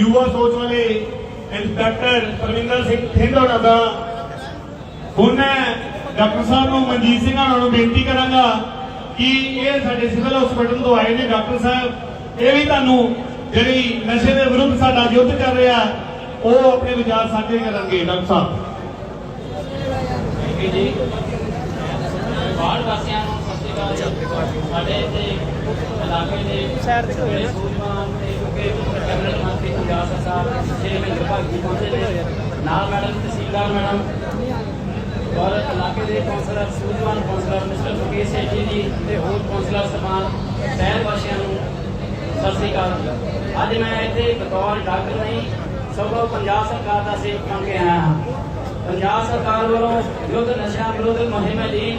ਯੁਵਾ ਸੋਚ ਵਾਲੇ ਇੰਸਪੈਕਟਰ ਪਰਵਿੰਦਰ ਸਿੰਘ ਥਿੰਦ ਦਾ। ਹੁਣ ਮੈਂ ਡਾਕਟਰ ਸਾਹਿਬ ਨੂੰ ਮਨਜੀਤ ਸਿੰਘ ਹੋਣਾ ਨੂੰ ਬੇਨਤੀ ਕਰਾਂਗਾ ਕਿ ਇਹ ਸਾਡੇ ਸਿਵਲ ਹਸਪੀਟਲ ਤੋਂ ਆਏ ਨੇ ਡਾਕਟਰ ਸਾਹਿਬ। ਇਹ ਵੀ ਤੁਹਾਨੂੰ ਜਿਹੜੀ ਨਸ਼ੇ ਦੇ ਵਿਰੁੱਧ ਸਾਡਾ ਯੁੱਧ ਚੱਲ ਰਿਹਾ ਉਹ ਆਪਣੇ ਵਿਚਾਰ ਸਾਂਝੇ ਕਰਨਗੇ ਡਾਕਟਰ ਸਾਹਿਬ। ਠੀਕ ਹੈ ਜੀ। ਬਾਹਰ ਵਾਸੀਆਂ ਨੂੰ ਸਤਿ ਸ਼੍ਰੀ ਅਕਾਲ ਸਾਡੇ ਇੱਥੇ ਇਲਾਕੇ ਦੇ ਸ਼ਹਿਰ ਦੇ ਕੋਈ ਸੂਝਵਾਨ ਤੇ ਕਿਉਂਕਿ ਕੈਬਨਿਟ ਮੰਤਰੀ ਪੰਜਾਬ ਸਰਕਾਰ ਸ਼੍ਰੀ ਮਹਿੰਦਰ ਭਾਗ ਜੀ ਪਹੁੰਚੇ ਨੇ। ਨਾਲ ਮੈਡਮ ਤਹਿਸੀਲਦਾਰ ਮੈਡਮ ਔਰ ਇਲਾਕੇ ਦੇ ਕੌਂਸਲਰ ਸੂਝਵਾਨ ਕੌਂਸਲਰ ਮਿਸਟਰ ਮੁਕੇਸ਼ ਸੇਠੀ ਜੀ ਤੇ ਹੋਰ ਕੌਂਸਲਰ ਸਮਾਨ ਸ਼ਹਿਰ ਵਾਸੀਆਂ ਨੂੰ ਸਤਿ ਸ਼੍ਰੀ ਅਕਾਲ। ਅੱਜ ਮੈਂ ਇੱਥੇ ਬਤੌਰ ਡਾਕਟਰ ਨਹੀਂ, ਸਗੋਂ ਪੰਜਾਬ ਸਰਕਾਰ ਦਾ ਸੇਵਕ ਬਣ ਕੇ ਆਇਆ ਹਾਂ। ਪੰਜਾਬ ਸਰਕਾਰ ਵੱਲੋਂ ਵਿਰੁੱਧ ਨਸ਼ਾ ਵਿਰੁੱਧ ਮੁਹਿੰਮ ਦੀ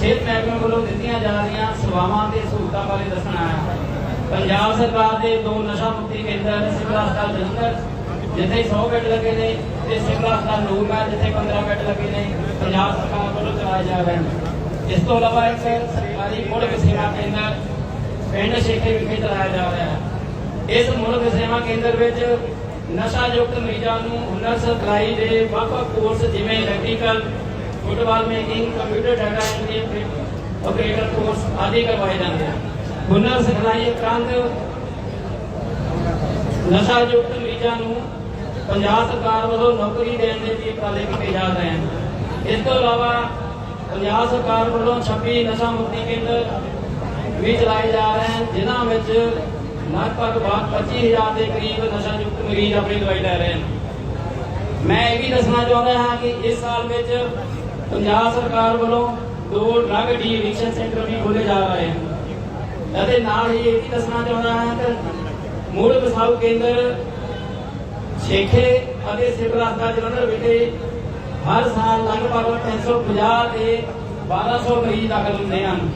ਸਿਹਤ ਮਹਿਕਮੇ ਵੱਲੋਂ ਦਿੱਤੀਆਂ ਜਾ ਰਹੀਆਂ ਸੇਵਾਵਾਂ ਤੇ ਸਹੂਲਤਾਂ ਬਾਰੇ ਦੱਸਣ ਆਇਆ ਪੰਜਾਬ ਸਰਕਾਰ ਦੇ ਦੋ ਨਸ਼ਾ ਮੁਕਤੀ ਕੇਂਦਰ, ਸਿਵਲ ਹਸਪਤਾਲ ਜਲੰਧਰ, ਜਿੱਥੇ 100 ਬੈੱਡ ਲੱਗੇ ਨੇ, ਤੇ ਸਿਵਲ ਹਸਪਤਾਲ ਨੂਰਮਹਿਲ, ਜਿੱਥੇ 15 ਬੈੱਡ ਲੱਗੇ ਨੇ, ਪੰਜਾਬ ਸਰਕਾਰ ਵੱਲੋਂ ਚਲਾਏ ਜਾ ਰਹੇ ਨੇ ਇਸ ਤੋਂ ਇਲਾਵਾ ਇੱਕ ਸਰਕਾਰੀ ਮੁੜ ਸੇਵਾ ਕੇਂਦਰ ਪਿੰਡ ਸ਼ੇਖੇ ਵਿਖੇ ਚਲਾਇਆ ਜਾ ਰਿਹਾ ਹੈ। ਇਸ ਮੁਲਕ ਸੇਵਾ ਕੇਂਦਰ ਵਿੱਚ ਨਸ਼ਾ ਯੁਕਤ ਮਰੀਜ਼ਾਂ ਨੂੰ ਹੁਨਰ ਸਿਖਲਾਈ ਦੇ ਵੱਖ ਕੋਰਸ ਜਿਵੇਂ electrical football making computer data entry operator course ਆਦਿ ਕਰਵਾਏ ਜਾਂਦੇ ਹਨ। ਹੁਨਰ ਸਿਖਲਾਈ ਉਪਰੰਤ ਨਸ਼ਾ ਯੁਕਤ ਮਰੀਜ਼ਾਂ ਨੂੰ ਪੰਜਾਬ ਸਰਕਾਰ ਵੱਲੋਂ ਨੌਕਰੀ ਦੇਣ ਦੇ ਵੀ ਉਪਰਾਲੇ ਕੀਤੇ ਜਾ ਰਹੇ ਹਨ। ਇਸ ਤੋਂ ਇਲਾਵਾ ਪੰਜਾਬ ਸਰਕਾਰ ਵੱਲੋਂ 26 ਨਸ਼ਾ ਮੁਕਤੀ ਕੇਂਦਰ ਵੀ ਚਲਾਏ ਜਾ ਰਹੇ ਹਨ, ਜਿਨ੍ਹਾਂ ਵਿੱਚ ਲਗਭਗ 25000 ਦੇ ਕਰੀਬ ਨਸ਼ਾ ਯੁਕਤ ਮਰੀਜ਼ ਆਪਣੀ ਦਵਾਈ ਲੈ ਰਹੇ ਹਨ। ਮੈਂ ਇਹ ਵੀ ਦੱਸਣਾ ਚਾਹੁੰਦਾ ਹਾਂ ਕਿ ਇਸ ਸਾਲ ਵਿੱਚ ਪੰਜਾਬ ਸਰਕਾਰ ਵੱਲੋਂ ਦੋ ਡਰੱਗ ਡੀ ਐਡਿਕਸ਼ਨ ਸੈਂਟਰ ਵੀ ਖੋਲੇ ਜਾ ਰਹੇ ਹਨ। ਅਤੇ ਨਾਲ ਹੀ ਇਹ ਵੀ ਦੱਸਣਾ ਚਾਹੁੰਦਾ ਹਾਂ ਕਿ ਮੂਲ ਵਸਾਊ ਕੇਂਦਰ ਛੇਖੇ ਅਤੇ ਸਿਵਲ ਹਸਪਤਾਲ ਜਲੰਧਰ ਵਿਖੇ ਹਰ ਸਾਲ ਲਗਭਗ 350 ਤੇ 1200 ਮਰੀਜ਼ ਦਾਖਲ ਹੁੰਦੇ ਹਨ।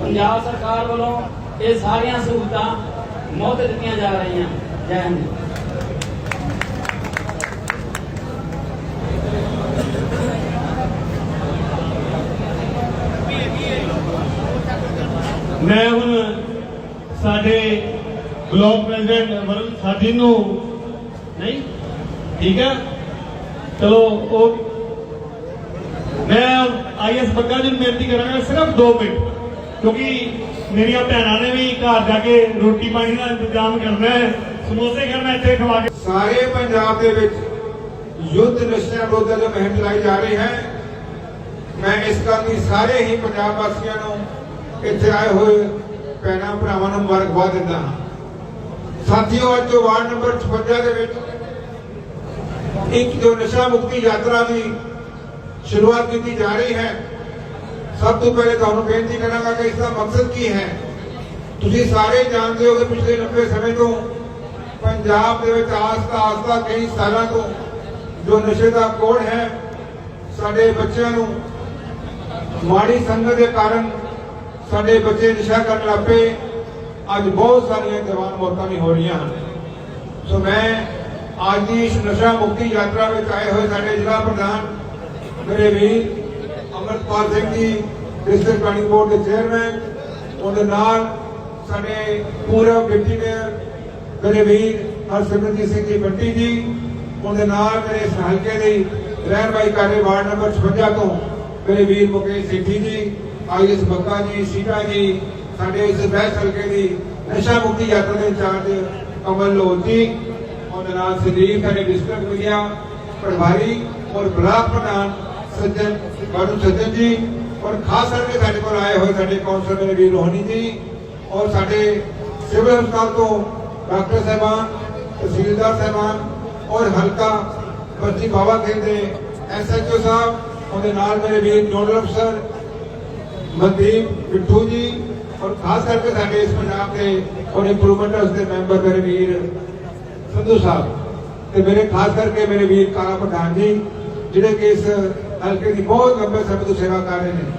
ਪੰਜਾਬ ਸਰਕਾਰ ਵੱਲੋਂ ਇਹ ਸਾਰੀਆਂ ਸਹੂਲਤਾਂ ਮੁਫਤ ਦਿੱਤੀਆਂ ਜਾ ਰਹੀਆਂ। ਜੈ ਹਿੰਦ। ਮੈਂ ਹੁਣ ਸਾਡੇ ਬਲਾਕ ਪ੍ਰੈਜ਼ੀਡੈਂਟ ਵਰੁਣ ਸਾਡੀ ਨੂੰ ਨਹੀਂ, ਠੀਕ ਹੈ? ਚਲੋ, ਉਹ ਮੈਂ ਆਈਐਸ ਬੱਗਾ ਜੀ ਨੂੰ ਬੇਨਤੀ ਕਰਾਂਗਾ ਸਿਰਫ 2 ਮਿੰਟ। ਕਿਉਂਕਿ ਮੇਰੀਆਂ ਭੈਣਾਂ ਨੇ ਵੀ ਘਰ ਜਾ ਕੇ ਰੋਟੀ ਪਾਣੀ ਦਾ ਇੰਤਜ਼ਾਮ ਕਰਨਾ ਹੈ। ਸਮੋਸੇ ਕਰਨਾ ਇੱਥੇ ਖਵਾ ਕੇ ਸਾਰੇ ਪੰਜਾਬ ਦੇ ਵਿੱਚ ਯੁੱਧ ਨਸ਼ਿਆਂ ਵਿਰੁੱਧ ਜੋ ਮੁਹਿੰਮ ਚਲਾਈ ਜਾ ਰਹੀ ਹੈ। ਮੈਂ ਇਸ ਗੱਲ ਦੀ ਸਾਰੇ ਹੀ ਪੰਜਾਬ ਵਾਸੀਆਂ ਨੂੰ ਇੱਥੇ ਆਏ ਹੋਏ ਭੈਣਾਂ ਭਰਾਵਾਂ ਨੂੰ ਮੁਬਾਰਕਬਾਦ ਦਿੰਦਾ ਹਾਂ। ਸਾਥੀਓ, ਅੱਜ ਜੋ ਵਾਰਡ ਨੰਬਰ 56 ਦੇ ਵਿੱਚ ਇੱਕ ਜੋ ਨਸ਼ਾ ਮੁਕਤੀ ਯਾਤਰਾ ਦੀ ਸ਼ੁਰੂਆਤ ਕੀਤੀ ਜਾ ਰਹੀ ਹੈ ਸਭ ਤੋਂ ਪਹਿਲੇ ਤੁਹਾਨੂੰ ਬੇਨਤੀ ਕਰਾਂਗਾ ਕਿ ਇਸ ਦਾ ਮਕਸਦ ਕੀ ਹੈ? ਤੁਸੀਂ ਸਾਰੇ ਜਾਣਦੇ ਹੋ ਕਿ ਪਿਛਲੇ ਲੰਬੇ ਸਮੇਂ ਤੋਂ ਪੰਜਾਬ ਦੇ ਵਿੱਚ ਆਸਤਾ ਆਸਤਾ ਕਈ ਸਾਲਾਂ ਤੋਂ ਜੋ ਨਸ਼ੇ ਦਾ ਕੋੜ ਹੈ, ਸਾਡੇ ਬੱਚਿਆਂ ਨੂੰ ਮਾੜੀ ਸੰਗਤ ਦੇ ਕਾਰਨ ਸਾਡੇ ਬੱਚੇ ਨਸ਼ਾ ਕਰਨ ਲੱਗ ਪਏ। ਅੱਜ ਬਹੁਤ ਸਾਰੀਆਂ ਜਵਾਨ ਮੌਤਾਂ ਵੀ ਹੋ ਰਹੀਆਂ ਹਨ। ਸੋ ਮੈਂ ਅੱਜ ਦੀ ਇਸ ਨਸ਼ਾ ਮੁਕਤੀ ਯਾਤਰਾ ਵਿੱਚ ਆਏ ਹੋਏ ਸਾਡੇ ਜ਼ਿਲ੍ਹਾ ਪ੍ਰਧਾਨ ਮੇਰੇ ਵੀਰ Amarpal Singh ji, district planning board ਦੇ ਚੇਅਰਮੈਨ, ਉਹਦੇ ਨਾਲ ਸਾਡੇ ਪੂਰਵ ਡਿਪਟੀ ਮੇਅਰ, ਮੇਰੇ ਵੀਰ ਹਰਸਿਮਰਨਜੀਤ ਸਿੰਘ ਜੀ ਬੰਟੀ ਜੀ, ਉਹਦੇ ਨਾਲ ਮੇਰੇ ਇਸ ਹਲਕੇ ਦੇ ਰਹਿਨਮਾਈ ਕਾਰੇ ਵਾਰਡ ਨੰਬਰ 56 ਤੋਂ ਮੇਰੇ ਵੀਰ ਮੁਕੇਸ਼ ਸੇਠੀ ਜੀ, ਆਈਐਸ ਬੱਗਾ ਜੀ, ਸੀਤਾ ਜੀ, ਸਾਡੇ ਇਸ ਬੈਸ ਹਲਕੇ ਦੀ ਨਸ਼ਾ ਮੁਕਤੀ ਯਾਤਰਾ ਦੇ ਇੰਚਾਰਜ ਕਮਲ ਲੋਧ ਜੀ, ਉਹਦੇ ਨਾਲ ਸੰਦੀਪ, ਸਾਡੇ ਡਿਸਟ੍ਰਿਕਟ ਮੀਡੀਆ ਪ੍ਰਭਾਰੀ ਔਰ ਬਲਾਕ ਪ੍ਰਧਾਨ ਸੱਜਣ ਬਾਰੂ ਸੱਜਣ ਜੀ, ਔਰ ਖਾਸ ਕਰਕੇ ਸਾਡੇ ਕੋਲ ਆਏ ਹੋਏ ਸਾਡੇ ਕੌਂਸਲਰ ਮੇਰੇ ਵੀਰ ਰੋਹਨੀ ਜੀ ਔਰ ਸਾਡੇ ਸਿਵਲ ਹਸਪਤਾਲ ਤੋਂ ਡਾਕਟਰ ਸਾਹਿਬਾਨ, ਤਹਿਸੀਲਦਾਰ ਸਾਹਿਬਾਨ ਔਰ ਹਲਕਾ ਬਸਤੀ ਬਾਬਾ ਖੇਡ ਦੇ ਐਸਐਚਓ ਸਾਹਿਬ, ਉਹਦੇ ਨਾਲ ਮੇਰੇ ਵੀਰ ਨੋਡਲ ਅਫਸਰ ਮਨਦੀਪ ਬਿੱਠੂ ਜੀ ਔਰ ਖਾਸ ਕਰਕੇ ਸਾਡੇ ਇਸ ਪੰਜਾਬ ਦੇ ਔਰ ਇੰਪਰੂਵਮੈਂਟਸ ਦੇ ਮੈਂਬਰ ਮੇਰੇ ਵੀਰ ਸੰਧੂ ਸਾਹਿਬ ਤੇ ਮੇਰੇ ਖਾਸ ਕਰਕੇ ਮੇਰੇ ਵੀਰ ਕਾਲਾ ਪ੍ਰਧਾਨ ਜੀ, ਜਿਹੜੇ ਕਿ ਇਸ ਹਲਕੇ ਦੀ ਬਹੁਤ ਲੰਬੇ ਸਮੇਂ ਤੋਂ ਸੇਵਾ ਕਰ ਰਹੇ ਨੇ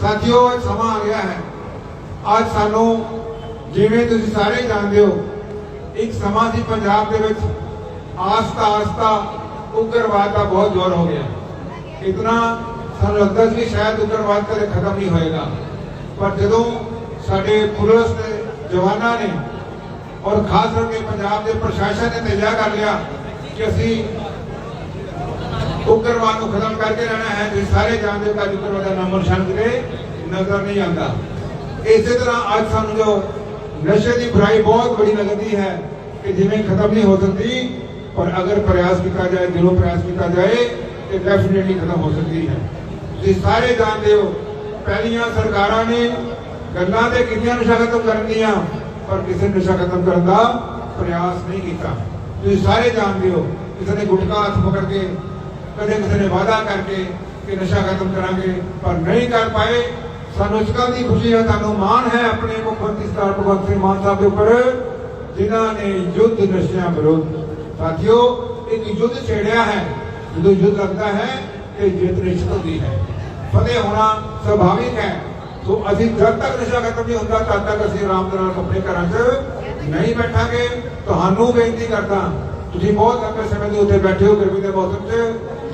ਸਾਥੀਓ ਇਹ ਸਮਾਂ ਆ ਗਿਆ ਹੈ ਅੱਜ ਸਾਨੂੰ ਜਿਵੇਂ ਤੁਸੀਂ ਸਾਰੇ ਜਾਣਦੇ ਹੋ ਇੱਕ ਸਮਾਂ ਸੀ ਪੰਜਾਬ ਦੇ ਵਿੱਚ ਆਸਤਾ ਆਸਤਾ ਉਗਰਵਾਦ ਦਾ ਬਹੁਤ ਜ਼ੋਰ ਹੋ ਗਿਆ ਇਤਨਾ ਸਾਨੂੰ ਲੱਗਦਾ ਸੀ ਕਿ ਸ਼ਾਇਦ ਉਗਰਵਾਦ ਕਦੇ ਖਤਮ ਨਹੀਂ ਹੋਏਗਾ ਪਰ ਜਦੋਂ ਸਾਡੇ ਪੁਲਿਸ ਦੇ ਜਵਾਨਾਂ ਨੇ ਔਰ ਖਾਸ ਕਰਕੇ ਪੰਜਾਬ ਦੇ ਪ੍ਰਸ਼ਾਸਨ ਨੇ ਤੈਯਾ ਕਰ ਲਿਆ ਕਿ ਅਸੀਂ ਉਗਰਵਾਦ ਨੂੰ ਖਤਮ ਕਰਕੇ ਰਹਿਣਾ ਹੈ ਤੁਸੀਂ ਸਾਰੇ ਜਾਣਦੇ ਹੋ ਕਿ ਅੱਜ ਉਗਰਵਾਦ ਦਾ ਨਾਮੋ ਨਿਸ਼ਾਨ ਕਿਤੇ ਨਜ਼ਰ ਨਹੀਂ ਆਉਂਦਾ ਇਸੇ ਤਰ੍ਹਾਂ ਅੱਜ ਸਾਨੂੰ ਜੋ ਨਸ਼ੇ ਦੀ ਬੁਰਾਈ ਬਹੁਤ ਬੜੀ ਲੱਗਦੀ ਹੈ ਕਿ ਜਿਵੇਂ ਖਤਮ ਨਹੀਂ ਹੋ ਸਕਦੀ ਪਰ ਅਗਰ ਪ੍ਰਯਾਸ ਕੀਤਾ ਜਾਏ ਦਿਲੋਂ ਪ੍ਰਯਾਸ ਕੀਤਾ ਜਾਏ ਤੇ ਡੈਫੀਨਿਟਲੀ ਖਤਮ ਹੋ ਸਕਦੀ ਹੈ ਤੁਸੀਂ ਸਾਰੇ ਜਾਣਦੇ ਹੋ ਪਹਿਲੀਆਂ ਸਰਕਾਰਾਂ ਨੇ ਗੱਲਾਂ ਤੇ ਕੀਤੀਆਂ ਨਸ਼ਾ ਖਤਮ ਕਰਨ ਦੀਆਂ ਪਰ ਕਿਸੇ ਨੇ ਨਸ਼ਾ ਖਤਮ ਕਰਨ ਦਾ ਪ੍ਰਯਾਸ ਨਹੀਂ ਕੀਤਾ ਤੁਸੀਂ ਸਾਰੇ ਜਾਣਦੇ ਹੋ ਕਿਸੇ ਨੇ ਗੁਟਕਾ ਹੱਥ ਪਕੜ ਕੇ ਕਦੇ ਕਿਸੇ ਨੇ ਵਾਅਦਾ ਕਰਕੇ ਕਿ ਨਸ਼ਾ ਖਤਮ ਕਰਾਂਗੇ, ਪਰ ਨਹੀਂ ਕਰ ਪਾਏ। ਸਾਨੂੰ ਇਸ ਗੱਲ ਦੀ ਖੁਸ਼ੀ ਹੈ, ਤੁਹਾਨੂੰ ਮਾਣ ਹੈ ਆਪਣੇ ਮੁੱਖ ਮੰਤਰੀ ਸਰਦਾਰ ਭਗਵੰਤ ਸਿੰਘ ਮਾਨ ਸਾਹਿਬ ਦੇ ਉੱਪਰ, ਜਿਨ੍ਹਾਂ ਨੇ ਯੁੱਧ ਨਸ਼ਿਆਂ ਵਿਰੁੱਧ। ਸਾਥੀਓ, ਇੱਕ ਯੁੱਧ ਛੇੜਿਆ ਹੈ, ਜਦੋਂ ਯੁੱਧ ਲੱਗਦਾ ਹੈ ਕਿ ਜਿੱਤ ਨਿਸ਼ਚਿਤ ਹੁੰਦੀ ਹੈ। ਫਤਿਹ ਹੋਣਾ ਸੁਭਾਵਿਕ ਹੈ। ਸੋ ਅਸੀਂ ਜਦ ਤੱਕ ਨਸ਼ਾ ਖਤਮ ਨਹੀਂ ਹੁੰਦਾ, ਤਦ ਤੱਕ ਅਸੀਂ ਆਰਾਮ ਦੇ ਨਾਲ ਆਪਣੇ ਘਰਾਂ 'ਚ ਨਹੀਂ ਬੈਠਾਂਗੇ। ਤੁਹਾਨੂੰ ਬੇਨਤੀ ਕਰਦਾ, ਤੁਸੀਂ ਬਹੁਤ ਲੰਬੇ ਸਮੇਂ ਦੇ ਉੱਤੇ ਬੈਠੇ ਹੋ ਗਰਮੀ ਦੇ ਮੌਸਮ 'ਚ।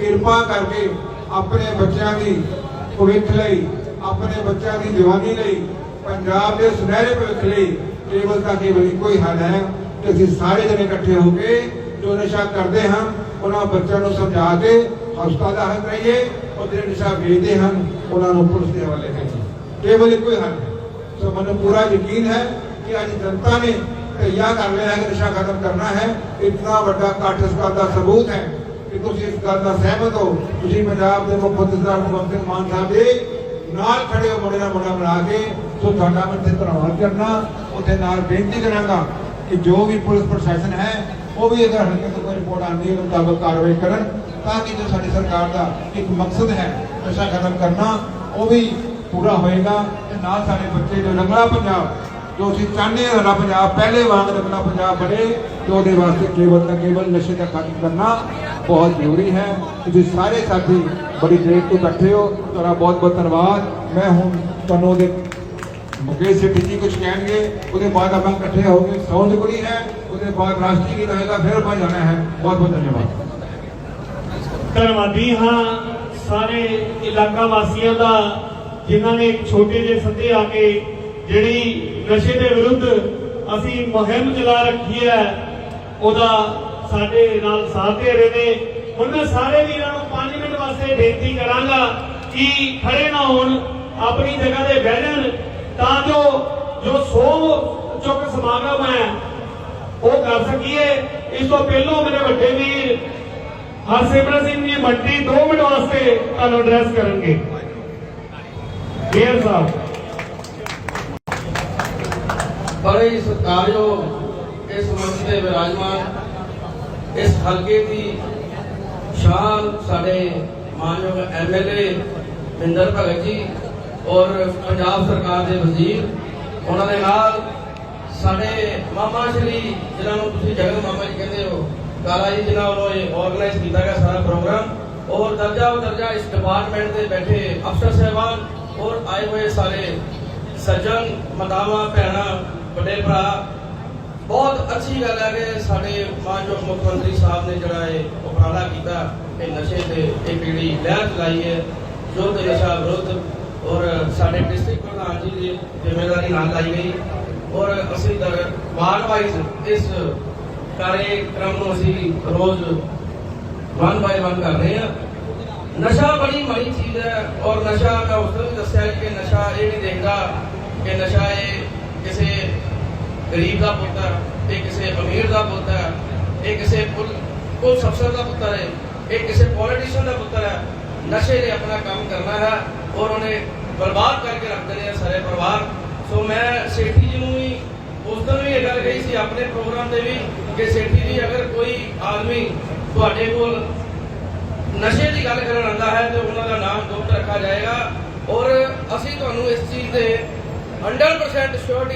ਕਿਰਪਾ ਕਰਕੇ ਆਪਣੇ ਬੱਚਿਆਂ ਦੀ ਭਵਿੱਖ ਲਈ, ਆਪਣੇ ਬੱਚਿਆਂ ਦੀ ਜਵਾਨੀ ਲਈ, ਪੰਜਾਬ ਦੇ ਸੁਨਹਿਰੇ ਭਵਿੱਖ ਲਈ ਕੇਵਲ ਤਾਂ ਕੇਵਲ ਇੱਕੋ ਹੱਲ ਹੈ? ਕਿ ਅਸੀਂ ਸਾਰੇ ਜਣੇ ਇਕੱਠੇ ਹੋ ਕੇ ਜੋ ਨਸ਼ਾ ਕਰਦੇ ਹਨ, ਉਹਨਾਂ ਬੱਚਿਆਂ ਨੂੰ ਸਮਝਾ ਕੇ ਹਸਪਤਾਲ ਦਾ ਹੱਲ ਰਹੀਏ ਔਰ ਜਿਹੜੇ ਨਸ਼ਾ ਵੇਚਦੇ ਹਨ, ਉਹਨਾਂ ਨੂੰ ਪੁਲਿਸ ਦੇ ਹਵਾਲੇ ਕਰੀਏ। ਕੇਵਲ ਇੱਕੋ ਹੀ ਹੱਲ ਹੈ ਸੋ ਮੈਨੂੰ ਪੂਰਾ ਯਕੀਨ ਹੈ ਕਿ ਅੱਜ ਜਨਤਾ ਨੇ ਧਈਆ ਕਰ ਲਿਆ ਹੈ ਕਿ ਨਸ਼ਾ ਖਤਮ ਕਰਨਾ ਹੈ। ਇਤਨਾ ਵੱਡਾ ਇਕੱਠ ਦਾ ਸਬੂਤ ਹੈ। ਕਿ ਤੁਸੀਂ ਇਸ ਗੱਲ ਦਾ ਸਹਿਮਤ ਹੋ, ਤੁਸੀਂ ਪੰਜਾਬ ਦੇ ਮੁੱਖ ਮੰਤਰੀ ਸਾਹਿਬ ਭਗਵੰਤ ਸਿੰਘ ਮਾਨ ਸਾਹਿਬ ਦੇ ਨਾਲ ਖੜੇ ਹੋ, ਮੁੰਡੇ ਨਾਲ ਮੁੰਡਾ ਬਣਾ ਕੇ। ਸੋ ਤੁਹਾਡਾ ਮੈਂ ਤੇ ਧੰਨਵਾਦ ਕਰਨਾ ਉਹਦੇ ਨਾਲ ਬੇਨਤੀ ਕਰਾਂਗਾ ਕਿ ਜੋ ਵੀ ਪੁਲਿਸ ਪ੍ਰਸ਼ਾਸਨ ਹੈ, ਉਹ ਵੀ ਅਗਰ ਹਲਕੇ ਤੋਂ ਕੋਈ ਰਿਪੋਰਟ ਆਉਂਦੀ ਹੈ, ਉਹਦੇ ਮੁਤਾਬਕ ਕਾਰਵਾਈ ਕਰਨ, ਤਾਂ ਕਿ ਜੋ ਸਾਡੀ ਸਰਕਾਰ ਦਾ ਇੱਕ ਮਕਸਦ ਹੈ, ਨਸ਼ਾ ਖਤਮ ਕਰਨਾ, ਉਹ ਵੀ ਪੂਰਾ ਹੋਏਗਾ। ਤੇ ਨਾਲ ਸਾਡੇ ਬੱਚੇ ਜੋ ਰੰਗਲਾ ਪੰਜਾਬ, ਜੋ ਅਸੀਂ ਚਾਹੁੰਦੇ ਹਾਂ ਸਾਡਾ ਪੰਜਾਬ, ਪਹਿਲੇ ਵਾਂਗ ਰੰਗਲਾ ਪੰਜਾਬ ਬਣੇ, ਤੇ ਉਹਦੇ ਵਾਸਤੇ ਕੇਵਲ ਤਾਂ ਕੇਵਲ ਨਸ਼ੇ ਦਾ ਖਤਮ ਕਰਨਾ ਬਹੁਤ ਜ਼ਰੂਰੀ ਹੈ ਤੁਸੀਂ ਸਾਰੇ ਸਾਥੀ ਬੜੀ ਦੇਰ ਤੋਂ ਬੈਠੇ ਹੋ। ਤੁਹਾਡਾ ਬਹੁਤ ਬਹੁਤ ਧੰਨਵਾਦ। ਮੈਂ ਹੁਣ ਤੁਹਾਨੂੰ ਉਹਦੇ ਮੁਕੇਸ਼ ਸੇਠੀ ਜੀ ਕੁਝ ਕਹਿਣਗੇ। ਉਹਦੇ ਬਾਅਦ ਆਪਾਂ ਇਕੱਠੇ ਹੋਗੇ ਸੌਂਦ ਕੁੜੀ ਹੈ। ਉਹਦੇ ਬਾਅਦ ਰਾਸ਼ਟਰੀ ਗੀਤ ਆਏਗਾ, ਫਿਰ ਆਪਾਂ ਜਾਣਾ ਹੈ। ਬਹੁਤ ਬਹੁਤ ਧੰਨਵਾਦ। ਧੰਨਵਾਦੀ ਹਾਂ ਸਾਰੇ ਇਲਾਕਾ ਵਾਸੀਆਂ ਦਾ, ਜਿਨ੍ਹਾਂ ਨੇ ਛੋਟੇ ਜਿਹੇ ਸੱਦੇ ਆ ਕੇ ਜਿਹੜੀ ਨਸ਼ੇ ਦੇ ਵਿਰੁੱਧ ਅਸੀਂ ਮੁਹਿੰਮ ਚਲਾ ਰੱਖੀ ਹੈ, ਉਹਦਾ ਸਾਡੇ ਨਾਲ ਸਾਥ ਦੇ ਰਹੇ ਨੇ। ਹੁਣ ਮੈਂ ਸਾਰੇ ਵੀਰਾਂ ਨੂੰ 5 ਮਿੰਟ ਵਾਸਤੇ ਬੇਨਤੀ ਕਰਾਂਗਾ ਕਿ ਖੜੇ ਨਾ ਹੋਣ, ਆਪਣੀ ਜਗ੍ਹਾ ਤੇ ਬਹਿ ਜਾਣ ਤਾਂ ਜੋ ਜੋ ਸੋ ਚੁੱਕ ਸਮਾਗਮ ਹੈ, ਉਹ ਕਰ ਸਕੀਏ। ਇਸ ਤੋਂ ਪਹਿਲਾਂ ਮੇਰੇ ਵੱਡੇ ਵੀਰ ਹਰਸਿਮਰਨ ਸਿੰਘ ਜੀ ਮੰਡੀ 2 ਮਿੰਟ ਵਾਸਤੇ ਤੁਹਾਨੂੰ ਐਡਰੈਸ ਕਰਨਗੇ। ਮੇਅਰ ਸਾਹਿਬ। ਬੜੇ ਸਤਿਕਾਰਯੋਗ ਇਸ ਮੰਚ ਦੇ ਵਿਰਾਜਮਾਨ ਇਸ ਹਲਕੇ ਦੀ ਸ਼ਾਨ ਸਾਡੇ ਮਾਨਯੋਗ ਐਮਐਲਏ ਮਿੰਦਰ ਭਗਤ ਜੀ ਔਰ ਪੰਜਾਬ ਸਰਕਾਰ ਦੇ ਵਜ਼ੀਰ, ਉਹਨਾਂ ਦੇ ਨਾਲ ਸਾਡੇ ਮਾਮਾ ਸ਼੍ਰੀ, ਜਿਨ੍ਹਾਂ ਨੂੰ ਤੁਸੀਂ ਜਗਤ ਮਾਮਾ ਜੀ ਕਹਿੰਦੇ ਹੋ, ਕਾਲਾ ਜੀ ਜਿਨ੍ਹਾਂ ਵੱਲੋਂ ਇਹ ਆਰਗੇਨਾਈਜ਼ ਕੀਤਾ ਗਿਆ ਸਾਰਾ ਪ੍ਰੋਗਰਾਮ, ਔਰ ਦਰਜਾ ਉਹ ਦਰਜਾ ਇਸ ਡਿਪਾਰਟਮੈਂਟ ਦੇ ਬੈਠੇ ਅਫਸਰ ਸਹਿਬਾਨ, ਔਰ ਆਏ ਹੋਏ ਸਾਰੇ ਸੱਜਣ, ਮਤਾਵਾ, ਭੈਣਾਂ, ਵੱਡੇ ਭਰਾ ਬਹੁਤ ਅੱਛੀ ਗੱਲ ਹੈ ਕਿ ਸਾਡੇ ਮਾਨਯੋਗ ਮੁੱਖ ਮੰਤਰੀ ਸਾਹਿਬ ਨੇ ਜਿਹੜਾ ਇਹ ਉਪਰਾਲਾ ਕੀਤਾ ਕਿ ਨਸ਼ੇ ਤੇ ਇਹ ਜਿਹੜੀ ਲਹਿਰ ਚਲਾਈ ਹੈ, ਜੋ ਤੇ ਨਸ਼ਾ ਵਿਰੁੱਧ ਔਰ ਸਾਡੇ ਡਿਸਟ੍ਰਿਕਟ ਪ੍ਰਧਾਨ ਜੀ ਦੀ ਜ਼ਿੰਮੇਵਾਰੀ ਨਾਲ ਲਾਈ ਗਈ। ਔਰ ਅਸੀਂ ਦਰ ਵਾਰਡ ਵਾਈਜ਼ ਇਸ ਕਾਰਜਕ੍ਰਮ ਨੂੰ ਅਸੀਂ ਰੋਜ਼ ਵਨ ਬਾਈ ਵਨ ਕਰ ਰਹੇ ਹਾਂ। ਨਸ਼ਾ ਬੜੀ ਮਾੜੀ ਚੀਜ਼ ਹੈ ਔਰ ਨਸ਼ਾ ਮੈਂ ਉਸ ਦਿਨ ਵੀ ਦੱਸਿਆ ਕਿ ਨਸ਼ਾ ਇਹ ਨਹੀਂ ਦੇਖਦਾ ਕਿ ਨਸ਼ਾ ਗਰੀਬ ਦਾ ਪੁੱਤ ਹੈ ਇਹ ਕਿਸੇ ਅਮੀਰ ਦਾ ਪੁੱਤ ਹੈ, ਇਹ ਕਿਸੇ ਪੁਲ ਪੁਲਿਸ ਅਫਸਰ ਦਾ ਪੁੱਤਰ ਹੈ, ਇਹ ਕਿਸੇ ਪੋਲੀਟੀਸ਼ੀਅਨ ਦਾ ਪੁੱਤਰ ਹੈ, ਨਸ਼ੇ ਨੇ ਆਪਣਾ ਕੰਮ ਕਰਨਾ ਹੈ ਔਰ ਉਹਨੇ ਬਰਬਾਦ ਕਰਕੇ ਰੱਖ ਦੇਣੇ ਆ ਸਾਰੇ ਪਰਿਵਾਰ। ਸੋ ਮੈਂ ਸੇਠੀ ਜੀ ਨੂੰ ਵੀ ਉਸ ਦਿਨ ਵੀ ਇਹ ਗੱਲ ਕਹੀ ਸੀ, ਆਪਣੇ ਪ੍ਰੋਗਰਾਮ ਤੇ ਵੀ ਕਿ ਸੇਠੀ ਜੀ, ਅਗਰ ਕੋਈ ਆਦਮੀ ਤੁਹਾਡੇ ਕੋਲ ਨਸ਼ੇ ਦੀ ਗੱਲ ਕਰਨ ਆਉਂਦਾ ਹੈ ਤੇ ਉਹਨਾਂ ਦਾ ਨਾਮ ਗੁਪਤ ਰੱਖਿਆ ਜਾਏਗਾ ਔਰ ਅਸੀਂ ਤੁਹਾਨੂੰ ਇਸ ਚੀਜ਼ ਦੇ 100% ਸ਼ੋਰਟੀ